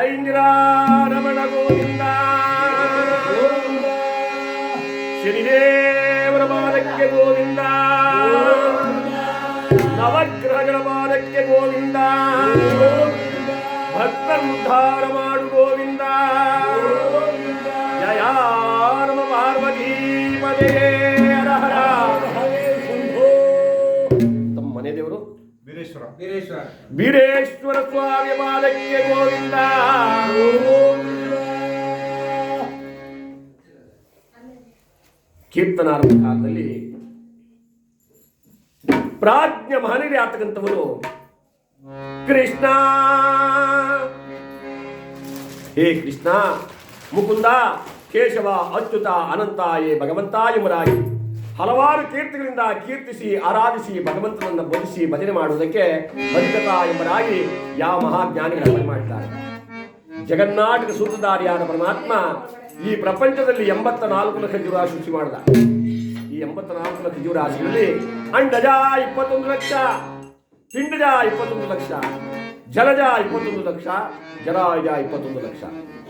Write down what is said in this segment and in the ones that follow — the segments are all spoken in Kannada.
ರಮಣ ಗೋವಿಂದ. ಶನಿದೇವರ ಬಾಲಕ್ಕೆ ಗೋವಿಂದ. ನವಗ್ರಹಗಳ ಬಾಲಕ್ಕೆ ಗೋವಿಂದ. ಭಕ್ತರುದ್ಧಾರ ಮಾಡು ಗೋವಿಂದ. ಜಯ ನಮ ಪಾರ್ವತಿ ಪದೇ ತಮ್ಮ ಮನೆ ದೇವರು ವೀರೇಶ್ವರ. ವೀರೇಶ್ವರ. ವೀರೇಶ್ವರ. ಸ್ವಾಮಿ ಕೀರ್ತನಾರಂಭ ಕಾಲದಲ್ಲಿ ಪ್ರಾಜ್ಞ ಮಹನಿಗೆ ಆತಕ್ಕಂಥವರು ಕೃಷ್ಣ. ಹೇ ಕೃಷ್ಣ, ಮುಕುಂದ, ಕೇಶವ, ಅಚ್ಯುತ, ಅನಂತ ಏ ಭಗವಂತ ಎಂಬುದಾಗಿ ಹಲವಾರು ಕೀರ್ತಿಗಳಿಂದ ಕೀರ್ತಿಸಿ, ಆರಾಧಿಸಿ, ಭಗವಂತನನ್ನು ಬೋಧಿಸಿ ಭಜನೆ ಮಾಡುವುದಕ್ಕೆ ಬದುಕತ ಎಂಬುದಾಗಿ ಯಾವ ಮಹಾಜ್ಞಾನಿಗಳ ಮಾಡಿದ್ದಾರೆ. ಜಗನ್ನಾಟಕ ಸೂತ್ರಧಾರಿಯಾದ ಪರಮಾತ್ಮ ಈ ಪ್ರಪಂಚದಲ್ಲಿ ಎಂಬತ್ತ ನಾಲ್ಕು ಲಕ್ಷ ಜೀವರ ಸೃಷ್ಟಿ ಮಾಡಿದ. ಈ ಎಂಬತ್ತ ನಾಲ್ಕು ಲಕ್ಷ ಜೀವರಾಶಿಗಳಲ್ಲಿ ಅಂಡಜ ಇಪ್ಪತ್ತೊಂದು ಲಕ್ಷ, ಪಿಂಡಜ ಇಪ್ಪತ್ತೊಂದು ಲಕ್ಷ, ಜಲಜ ಇಪ್ಪತ್ತೊಂದು ಲಕ್ಷ ಜಲಾಯುಜ ಇಪ್ಪತ್ತೊಂದು ಲಕ್ಷ.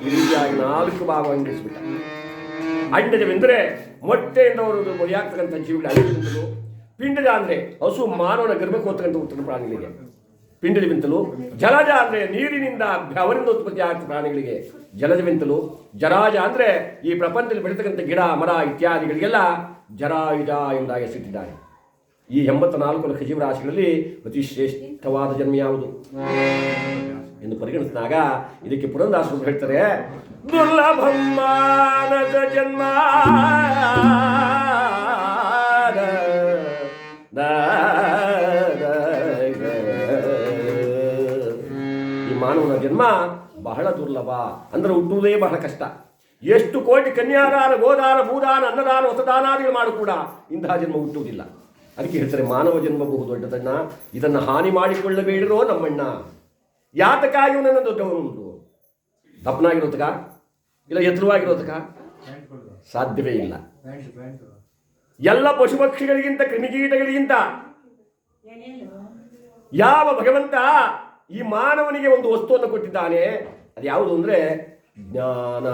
ಈ ರೀತಿಯಾಗಿ ನಾಲ್ಕು ಭಾಗವಾಗಿ ನಡೆಸಿಬಿಟ್ಟ ಅಂಡಜವೆಂದರೆ ಮೊಟ್ಟೆಯಿಂದ ಬರುವುದು ಬಲಿಯಾಗ್ತಕ್ಕಂಥ ಜೀವಿಗಳು ಅಂಡಜವೆಂತಲು ಪಿಂಡಜ ಅಂದರೆ ಹಸು ಮಾನವನ ಗರ್ಭಕ್ಕೆ ಹೋಗ್ತಕ್ಕಂಥ ಉತ್ತರ ಪ್ರಾಣಿಗಳಿಗೆ. ಪಿಂಡದವಿಂತಲೂ ಜಲಜ ಅಂದರೆ ನೀರಿನಿಂದ ಅವರಿಂದ ಉತ್ಪತ್ತಿ ಆಗ್ತದೆ ಪ್ರಾಣಿಗಳಿಗೆ. ಜಲಜವಿಂತಲೂ ಜರಾಜ ಅಂದರೆ ಈ ಪ್ರಪಂಚದಲ್ಲಿ ಬೆಳೀತಕ್ಕಂಥ ಗಿಡ, ಮರ ಇತ್ಯಾದಿಗಳಿಗೆಲ್ಲ ಜರಾಯುಜ ಎಂದಾಗಿ ಹೆಸರಿಟ್ಟಿದ್ದಾರೆ. ಈ ಎಂಬತ್ತ ನಾಲ್ಕು ಲಕ್ಷ ಜೀವರಾಶಿಗಳಲ್ಲಿ ಅತಿ ಶ್ರೇಷ್ಠವಾದ ಜನ್ಮ ಯಾವುದು? ಎಂದು ಪರಿಗಣಿಸಿದಾಗ ಇದಕ್ಕೆ ಪುರಂದಾಸರು ಹೇಳ್ತಾರೆ, ದುರ್ಲಭಮ್ಮನದ ಜನ್ಮ ಈ ಮಾನವನ ಜನ್ಮ ಬಹಳ ದುರ್ಲಭ. ಅಂದ್ರೆ ಹುಟ್ಟುವುದೇ ಬಹಳ ಕಷ್ಟ. ಎಷ್ಟು ಕೋಟಿ ಕನ್ಯಾದಾನ, ಗೋದಾನ, ಭೂದಾನ, ಅನ್ನದಾನ, ಹೊಸದಾನಾದಿಗಳು ಮಾಡು ಕೂಡ ಇಂತಹ ಜನ್ಮ ಹುಟ್ಟುವುದಿಲ್ಲ. ಅದಕ್ಕೆ ಹೇಳ್ತಾರೆ, ಮಾನವ ಜನ್ಮ ಬಹು ದೊಡ್ಡದಣ್ಣ. ಇದನ್ನು ಹಾನಿ ಮಾಡಿಕೊಳ್ಳಬೇಡಿರೋ ನಮ್ಮಣ್ಣ. ಯಾತಕ್ಕಾಗಿ ಇವನನ್ನು ದೊಡ್ಡವನುಂಟು ದಪ್ಪನಾಗಿರೋದಕ್ಕ ಇಲ್ಲ, ಎತ್ತರವಾಗಿರೋದಕ್ಕ? ಸಾಧ್ಯವೇ ಇಲ್ಲ. ಎಲ್ಲ ಪಶು ಪಕ್ಷಿಗಳಿಗಿಂತ ಕ್ರಿಮಿಕೀಟಗಳಿಗಿಂತ ಯಾವ ಭಗವಂತ ಈ ಮಾನವನಿಗೆ ಒಂದು ವಸ್ತುವನ್ನು ಕೊಟ್ಟಿದ್ದಾನೆ? ಅದು ಯಾವುದು ಅಂದರೆ ಜ್ಞಾನ.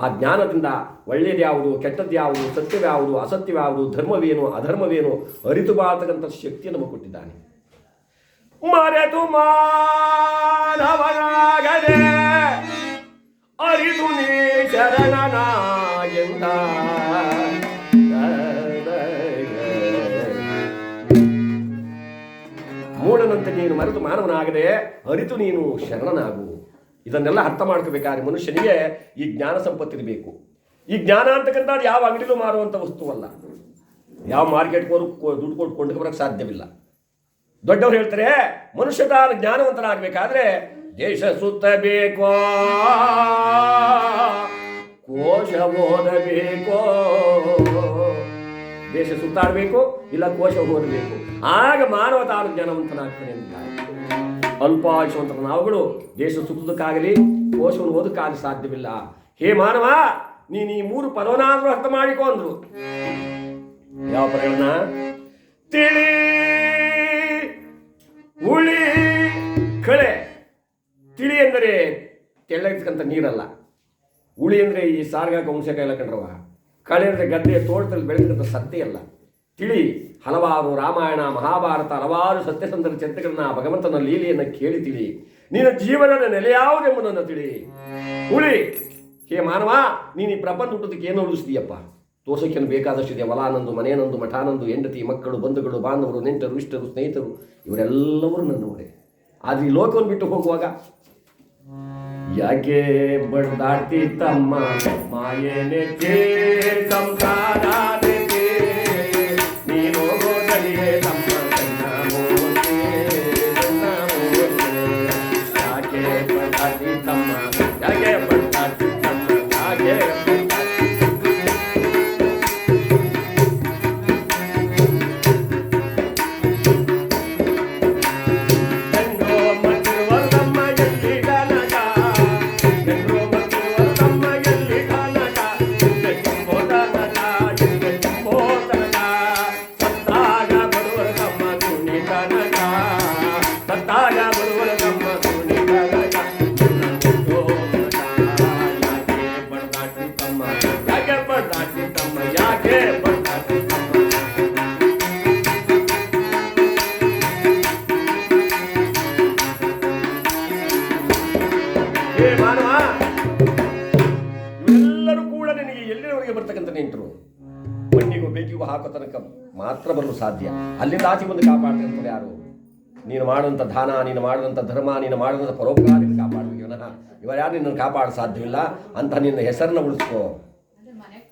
ಆ ಜ್ಞಾನದಿಂದ ಒಳ್ಳೆಯದು ಯಾವುದು, ಕೆಟ್ಟದ್ದು ಯಾವುದು, ಸತ್ಯವ್ಯಾವುದು, ಅಸತ್ಯವ್ಯಾವುದು, ಧರ್ಮವೇನು, ಅಧರ್ಮವೇನು ಅರಿತು ಬಾಳ್ತಕ್ಕಂಥ ಶಕ್ತಿಯನ್ನು ನಮಗೆ ಕೊಟ್ಟಿದ್ದಾನೆ. ಮರೆತು ಮಾನವನಾಗದೆ ಅರಿತು ನೀ ಶರಣನಾಗಿಂದ ಮೂಢನಂತೆ ನೀನು ಮರೆತು ಮಾನವನಾಗದೆ, ಅರಿತು ನೀನು ಶರಣನಾಗು. ಇದನ್ನೆಲ್ಲ ಅರ್ಥ ಮಾಡ್ಕೋಬೇಕಾದ್ರೆ ಮನುಷ್ಯನಿಗೆ ಈ ಜ್ಞಾನ ಸಂಪತ್ತಿರಬೇಕು ಈ ಜ್ಞಾನ ಅಂತಕ್ಕಂಥ ಯಾವ ಅಂಗಡಿಲೂ ಮಾರುವಂಥ ವಸ್ತುವಲ್ಲ. ಯಾವ ಮಾರ್ಕೆಟ್ಗೋರು ದುಡ್ಡು ಕೊಟ್ಟು ಕೊಂಡು ಬರೋಕ್ಕೆ ಸಾಧ್ಯವಿಲ್ಲ. ದೊಡ್ಡವರು ಹೇಳ್ತಾರೆ ಮನುಷ್ಯ ತಾನು ಜ್ಞಾನವಂತನಾಗಬೇಕಾದ್ರೆ ದೇಶ ಸುತ್ತಬೇಕೋ? ಕೋಶ ಓದಬೇಕೋ? ದೇಶ ಸುತ್ತಾಡಬೇಕು, ಇಲ್ಲ ಕೋಶ ಓದಬೇಕು? ಆಗ ಮಾನವ ತಾನು ಜ್ಞಾನವಂತನಾಗ್ತಾನೆ ಅಂತ ಅಲ್ಪಾಯುಷವಂತರ ನಾವುಗಳು ದೇಶ ಸುತ್ತದಕ್ಕಾಗಲಿ, ಕೋಶವನ್ನು ಓದಕ್ಕಾಗಲಿ ಸಾಧ್ಯವಿಲ್ಲ. ಹೇ ಮಾನವ, ನೀನು ಈ ಮೂರು ಪದವನಾದರೂ ಅರ್ಥ ಮಾಡಿಕೊ ಅಂದ್ರು. ಯಾವ ಪದಗಳನ್ನ? ತಿಳಿ ಉಳಿ ಕಳೆ, ತಿಳಿ ಎಂದರೆ ತೆಳ್ಳಗಿರ್ತಕ್ಕಂಥ ನೀರಲ್ಲ. ಉಳಿ ಅಂದರೆ ಈ ಸಾರ್ಗಾಕ ಹುಣಸೆಕಾಯಿ ಎಲ್ಲ ಕಂಡ್ರವ. ಕಳೆ ಅಂದರೆ ಗದ್ದೆಯ ತೋಟದಲ್ಲಿ ಬೆಳೆದಿರ್ತಕ್ಕಂಥ ಸತ್ಯ ಅಲ್ಲ. ತಿಳಿ, ಹಲವಾರು ರಾಮಾಯಣ, ಮಹಾಭಾರತ, ಹಲವಾರು ಸತ್ಯಸಂದರ ಚರಿತ್ರೆಗಳನ್ನ ಭಗವಂತನ ಲೀಲೆಯನ್ನು ಕೇಳಿ ತಿಳಿ. ನಿನ್ನ ಜೀವನದ ನೆಲೆ ಯಾವುದೆಂಬುದನ್ನು ತಿಳಿ. ಉಳಿ ಹೇ ಮಾನವ, ನೀನು ಈ ಪ್ರಪಂಚ ಹುಟ್ಟೋದಕ್ಕೆ ಏನು ಉಳಿಸ್ತೀಯಪ್ಪ ತೋರ್ಸೋಕ್ಕೇನು ಬೇಕಾದಷ್ಟಿದೆ. ಹೊಲಾನಂದು ಮನೆಯನೊಂದು, ಮಠಾನಂದು, ಹೆಂಡತಿ, ಮಕ್ಕಳು, ಬಂಧುಗಳು, ಬಾಂಧವರು, ನೆಂಟರು, ಇಷ್ಟರು, ಸ್ನೇಹಿತರು ಇವರೆಲ್ಲರೂ ನನ್ನವರೇ. ಆದರೆ ಈ ಲೋಕವನ್ನು ಬಿಟ್ಟು ಹೋಗುವಾಗ? ಯಾಕೆ ಬಡ್ದಾಡ್ತಿ ತಮ್ಮ ಮಾಯೇನೆ ಸಂಸಾರದೆ ಅಲ್ಲಿಂದ ಆಚೆ ಬಂದು ಕಾಪಾಡ್ತಿರ್ತಾರೆ ಯಾರು? ನೀನು ಮಾಡುವಂಥ ದಾನ, ನೀನು ಮಾಡುವಂಥ ಧರ್ಮ, ನೀನು ಮಾಡುವಂಥ ಪರೋಪಕಾರ ನೀನು ಕಾಪಾಡಬೇಕು. ಇವನ ಇವರು ಯಾರು ನಿನ್ನನ್ನು ಕಾಪಾಡ ಸಾಧ್ಯವಿಲ್ಲ. ಅಂತ ನಿನ್ನ ಹೆಸರನ್ನ ಉಳಿಸ್ಕೋ.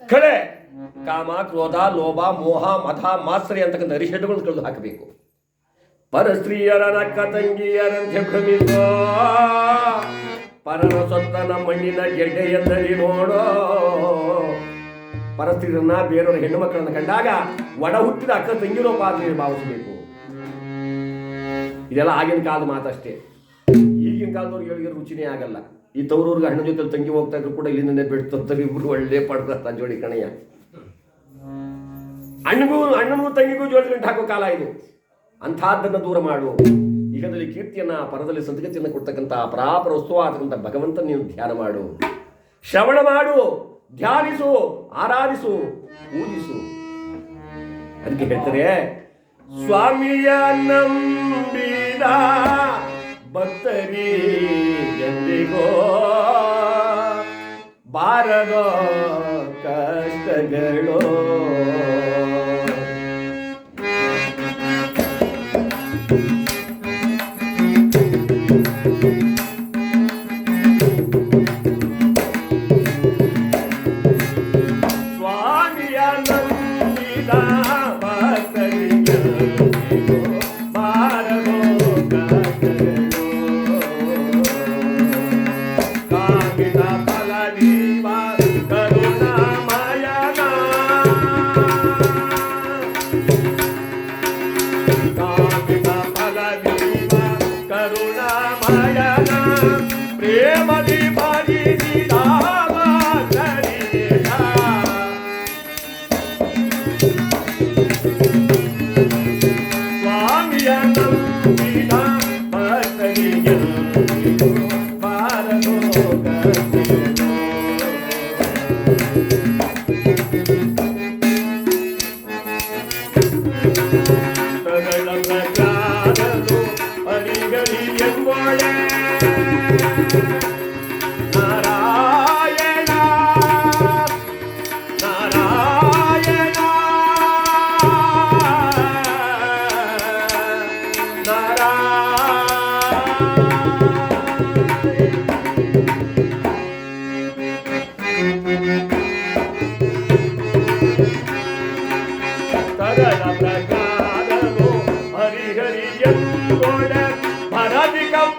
ಕಡೆ, ಕಾಮ, ಕ್ರೋಧ, ಲೋಭ, ಮೋಹ ಮಧ ಮಾಸ್ರಿ ಅಂತಕ್ಕಂಥ ಅರಿಷಡ್ಗಳನ್ನು ಕಳೆದು ಹಾಕಬೇಕು. ಪರಸ್ತ್ರೀಯರ ನಕ್ಕ ತಂಗಿಯರಂತೆ ಪರನ ಪರರ ನಮ್ಮ ಮಣ್ಣಿನ ಗೆಡ್ಡೆಯನ್ನಲ್ಲಿ ನೋಡೋ. ಪರಸ್ತ್ರೀಯರನ್ನ ಬೇರೆಯವರ ಹೆಣ್ಣು ಮಕ್ಕಳನ್ನ ಕಂಡಾಗ ಒಡ ಹುಟ್ಟಿದ ಅಕ್ಕ ತಂಗಿರೋ ಪಾತ್ರ ಭಾವಿಸಬೇಕು. ಇದೆಲ್ಲ ಆಗಿನ ಕಾಲದ ಮಾತಷ್ಟೇ. ಈಗಿನ ಕಾಲದವ್ರಿಗೆ ಹೇಳಿದ್ರೆ ರುಚಿನೇ ಆಗಲ್ಲ. ಈ ತವರೂರ್ಗೆ ಹಣ್ಣು ಜೊತೆ ತಂಗಿ ಹೋಗ್ತಾ ಇದ್ರು ಕೂಡ ಇಲ್ಲಿಂದನೇ ಬಿಡ್ತಾರೆ ಇಬ್ರು ಒಳ್ಳೆ ಪಡ್ದ ಜೋಡಿ ಕಣಯ್ಯ. ಅಣ್ಣಗೂ ಅಣ್ಣನೂ ತಂಗಿಗೂ ಜೋಡಿ ಗಂಟು ಹಾಕೋ ಕಾಲ ಇದು. ಅಂಥದ್ದನ್ನು ದೂರ ಮಾಡು. ಈಗದಲ್ಲಿ ಕೀರ್ತಿಯನ್ನ, ಪರದಲ್ಲಿ ಸದ್ಗತಿಯನ್ನು ಕೊಡ್ತಕ್ಕಂಥ ಪರಾಪರ ವಸ್ತುವಾದಂಥ ಭಗವಂತ ನೀನು ಧ್ಯಾನ ಮಾಡು. ಶ್ರವಣ ಮಾಡು. ಧ್ಯಾನಿಸು ಆರಾಧಿಸು ಪೂಜಿಸು. ಅದಕ್ಕೆ ಹೇಳ್ತಾರೆ ಸ್ವಾಮಿಯ ನಂಬಿದ ಭಕ್ತರಿ ಎಂದಿಗೋ ಬಾರದ ಕಷ್ಟಗಳು no, no, no. கரிகரியன் பராதிகம்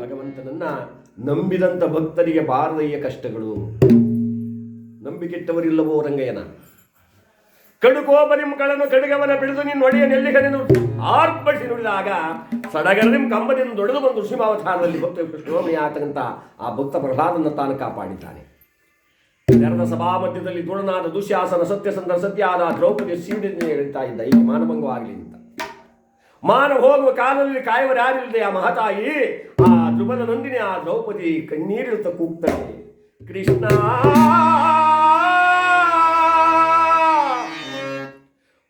ಭಗವಂತನನ್ನ ನಂಬಿದಂತ ಭಕ್ತರಿಗೆ ಬಾರದಯ್ಯ ಕಷ್ಟಗಳು. ನಂಬಿಕೆಟ್ಟವರಿಲ್ಲವೋ ರಂಗಯ್ಯನ? ಕಡುಕೋಪನಿಂಗಳನ್ನು ಕಡುಗವನ ಬಿಡಿದು ನಿನ್ನ ಒಡೆಯ ನೆಲ್ಲಿಗನೆನು ಆರ್ಪಡಿಸಿ ನುಡಿದಾಗ ನಿಮ್ಮ ಕಂಬದಿಂದ ದೊಡ್ಡದು ಬಂದು ಋಷಿಮಾವತಾರದಲ್ಲಿ ಭಕ್ತ ಕೃಷ್ಣೋಮಿ ಆತಂತ ಆ ಭಕ್ತ ಪ್ರಹ್ಲಾದನ ತಾನು ಕಾಪಾಡಿದ್ದಾನೆ. ನೆರೆದ ಸಭಾ ಮಧ್ಯದಲ್ಲಿ ದುಡನಾದ ದುಶ್ಯಾಸನ ಸತ್ಯಸಂಧ ಸತ್ಯಾದ ದ್ರೌಪದಿ ಸೀಡಿನ ಹೇಳ್ತಾ ಇದ್ದ, ಈಗ ಮಾನಭಂಗವಾಗಲಿ ಅಂತ. ಮಾನವ ಹೋಗುವ ಕಾಲದಲ್ಲಿ ಕಾಯವರಾರಿಲ್ಲದೆ ಆ ಮಹತಾಯಿ? ಆ ಧ್ರುವದ ನಂದಿನಿ, ಆ ದ್ರೌಪದಿ ಕಣ್ಣೀರಿರುತ್ತ ಕೂಗ್ತಾನೆ ಕೃಷ್ಣ!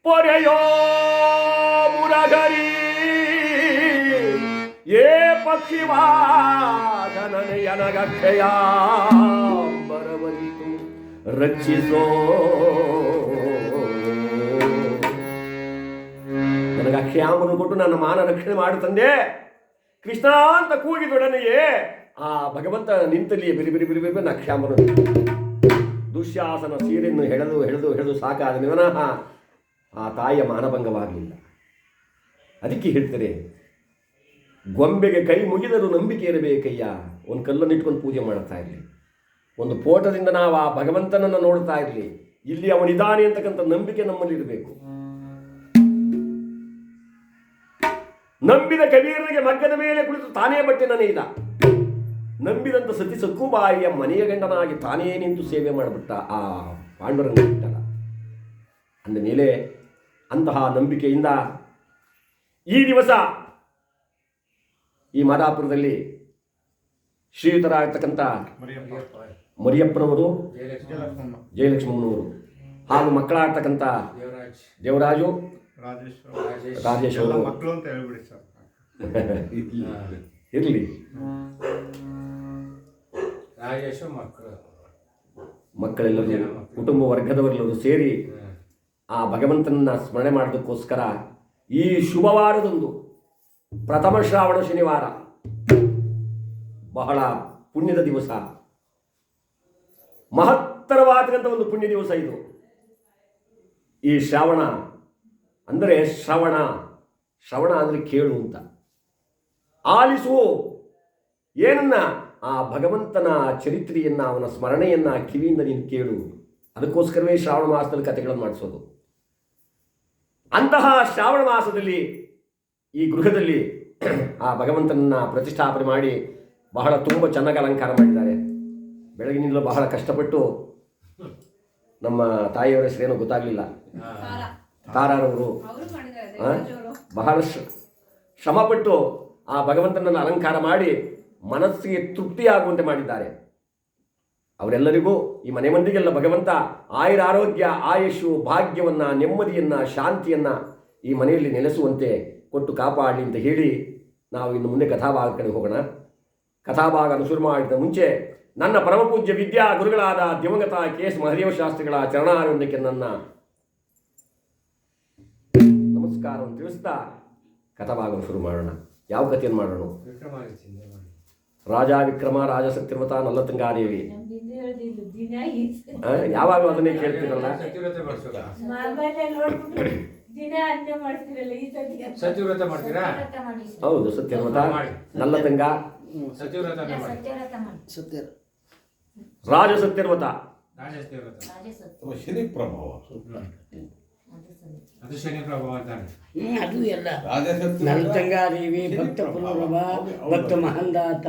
ಪೊರೆಯೋ ಮುರಗರಿ, ಏ ಪಕ್ಷಿವಾದ ನನಯನಗಕ್ಷಯ ಬರವರಿತು ರಕ್ಷಿಸೋ. ನನಗೆ ಅಕ್ಷಯಾಮನು ಕೊಟ್ಟು ನನ್ನ ಮಾನ ರಕ್ಷಣೆ ಮಾಡು ತಂದೆ. ಕೃಷ್ಣ ಅಂತ ಕೂಗಿದೊಡನೆಯೇ ಆ ಭಗವಂತ ನಿಂತಲ್ಲಿಯೇ ಬಿರಿ ಬಿರಿ ಬಿರಿ ಬಿರಿ ಅಕ್ಷಯಾಮನು ದುಶ್ಯಾಸನ ಸೀರೆಯನ್ನು ಹೆಳೆದು ಹೆಳೆದು ಹೆಳೆದು ಸಾಕಾದ ನಿವನಃ. ಆ ತಾಯಿಯ ಮಾನಭಂಗವಾಗಲಿಲ್ಲ. ಅದಕ್ಕೆ ಹೇಳ್ತಾರೆ, ಗೊಂಬೆಗೆ ಕೈ ಮುಗಿದರೂ ನಂಬಿಕೆ ಇರಬೇಕಯ್ಯ. ಒಂದು ಕಲ್ಲನ್ನು ಇಟ್ಕೊಂಡು ಪೂಜೆ ಮಾಡ್ತಾ ಇರಲಿ. ಒಂದು ಫೋಟೋದಿಂದ ನಾವು ಆ ಭಗವಂತನನ್ನು ನೋಡ್ತಾ ಇರಲಿ. ಇಲ್ಲಿ ಅವನಿದ್ದಾನೆ ಅಂತಕ್ಕಂಥ ನಂಬಿಕೆ ನಮ್ಮಲ್ಲಿ ಇರಬೇಕು. ನಂಬಿದ ಕಬೀರನಿಗೆ ಮಗ್ಗದ ಮೇಲೆ ಕುಳಿತು ತಾನೇ ಬಟ್ಟೆ ನನಗಿದ ನಂಬಿದಂತ ಸತಿ ಸಕ್ಕುಬಾಯಿಯ ಮನೆಯ ಗಂಡನಾಗಿ ತಾನೇ ನಿಂತು ಸೇವೆ ಮಾಡಿಬಿಟ್ಟ ಆ ಪಾಂಡುರಂಗ ಬಿಟ್ಟಲ್ಲ ಅಂದ ಮೇಲೆ ಅಂತಹ ನಂಬಿಕೆಯಿಂದ ಈ ದಿವಸ ಈ ಮಾದಾಪುರದಲ್ಲಿ ಶ್ರೀಯುತರಾಗಿರ್ತಕ್ಕಂಥ ಮರಿಯಪ್ಪನವರು ಜಯಲಕ್ಷ್ಮಮ್ಮನವರು. ಹಾಗೂ ಮಕ್ಕಳಾಗ್ತಕ್ಕಂಥ ದೇವರಾಜ್. ರಾಜೇಶ್ವರ. ರಾಜೇಶ್ ರಾಜೇಶ್ ಎಲ್ಲ ಅವರು. ಮಕ್ಕಳು ಅಂತ ಹೇಳ್ಬಿಡಿ ಸರ್. ಇರಲಿ. ರಾಜೇಶ್ ಮಕ್ಕಳು. ಮಕ್ಕಳೆಲ್ಲರೂ ಕುಟುಂಬ ವರ್ಗದವರೆಲ್ಲರೂ ಸೇರಿ ಆ ಭಗವಂತನನ್ನ ಸ್ಮರಣೆ ಮಾಡೋದಕ್ಕೋಸ್ಕರ ಈ ಶುಭವಾರದೊಂದು ಪ್ರಥಮ ಶ್ರಾವಣ ಶನಿವಾರ ಬಹಳ ಪುಣ್ಯದ ದಿವಸ. ಮಹತ್ತರವಾದಂಥ ಒಂದು ಪುಣ್ಯ ದಿವಸ ಇದು. ಈ ಶ್ರಾವಣ ಅಂದರೆ ಶ್ರವಣ. ಶ್ರವಣ ಅಂದರೆ ಕೇಳು ಅಂತ. ಆಲಿಸು. ಏನನ್ನ? ಆ ಭಗವಂತನ ಚರಿತ್ರೆಯನ್ನು, ಅವನ ಸ್ಮರಣೆಯನ್ನ ಕಿವಿಯಿಂದ ನೀನು ಕೇಳು. ಅದಕ್ಕೋಸ್ಕರವೇ ಶ್ರಾವಣ ಮಾಸದಲ್ಲಿ ಕಥೆಗಳನ್ನು ಮಾಡಿಸೋದು. ಅಂತಹ ಶ್ರಾವಣ ಮಾಸದಲ್ಲಿ ಈ ಗೃಹದಲ್ಲಿ ಆ ಭಗವಂತನನ್ನ ಪ್ರತಿಷ್ಠಾಪನೆ ಮಾಡಿ ಬಹಳ ತುಂಬ ಚೆನ್ನಾಗಿ ಅಲಂಕಾರ ಮಾಡಿದ್ದಾರೆ. ಬೆಳಗಿನಿಂದಲೂ ಬಹಳ ಕಷ್ಟಪಟ್ಟು ನಮ್ಮ ತಾಯಿಯವರ ಹೆಸರೇನು ಗೊತ್ತಾಗಲಿಲ್ಲ. ತಾರಾರವರು. ಬಹಳ ಶ್ರ- ಶ್ರಮಪಟ್ಟು ಆ ಭಗವಂತನನ್ನು ಅಲಂಕಾರ ಮಾಡಿ ಮನಸ್ಸಿಗೆ ತೃಪ್ತಿಯಾಗುವಂತೆ ಮಾಡಿದ್ದಾರೆ. ಅವರೆಲ್ಲರಿಗೂ ಈ ಮನೆ ಮಂದಿಗೆಲ್ಲ ಭಗವಂತ ಆಯುರ ಆರೋಗ್ಯ, ಆಯುಷು, ಭಾಗ್ಯವನ್ನ, ನೆಮ್ಮದಿಯನ್ನ, ಶಾಂತಿಯನ್ನ ಈ ಮನೆಯಲ್ಲಿ ನೆಲೆಸುವಂತೆ ಕೊಟ್ಟು ಕಾಪಾಡಲಿ ಅಂತ ಹೇಳಿ ನಾವು ಇನ್ನು ಮುಂದೆ ಕಥಾಭಾಗ ಕಡೆ ಹೋಗೋಣ. ಕಥಾಭಾಗ ಶುರು ಮಾಡಿದ ಮುಂಚೆ ನನ್ನ ಪರಮಪೂಜ್ಯ ವಿದ್ಯಾ ಗುರುಗಳಾದ ದಿವಂಗತ ಕೆ ಎಸ್ ಮಹದೇವ ಶಾಸ್ತ್ರಿಗಳ ಚರಣಾರವಿಂದಕ್ಕೆ ನನ್ನ ನಮಸ್ಕಾರವನ್ನು ತಿಳಿಸ್ತಾ ಕಥಾಭಾಗವನ್ನು ಶುರು ಮಾಡೋಣ. ಯಾವ ಕಥೆಯನ್ನು ಮಾಡೋಣ? ರಾಜ ವಿಕ್ರಮ ರಾಜ ಸತ್ಯವ್ರತ ನಲ್ಲತಂಗಾದೇವಿ. ಯಾವಾಗಲೂ ಅದನ್ನೇ ಕೇಳ್ತೀರಲ್ಲ? ಹೌದು ಸತ್ಯವ್ರತ. ನಲ್ಲತಂಗ. ಸತ್ಯವ್ರತ ಮಾಡಿ ರಾಜ ಸತ್ಯವ್ರತ ರಾಜ ಸತ್ಯವ್ರತ ರಾಜೇ ಸತ್ಯ ಶನಿ ಪ್ರಭಾವ. ಅದು ಶನಿ ಪ್ರಭಾವ ಅಂತಾನೆ ಅದು ಎಲ್ಲ. ನಲ್ತಂಗಾದೇವಿ ಭಕ್ತ ಪುರೂರವ ಭಕ್ತ ಮಹಂದಾತ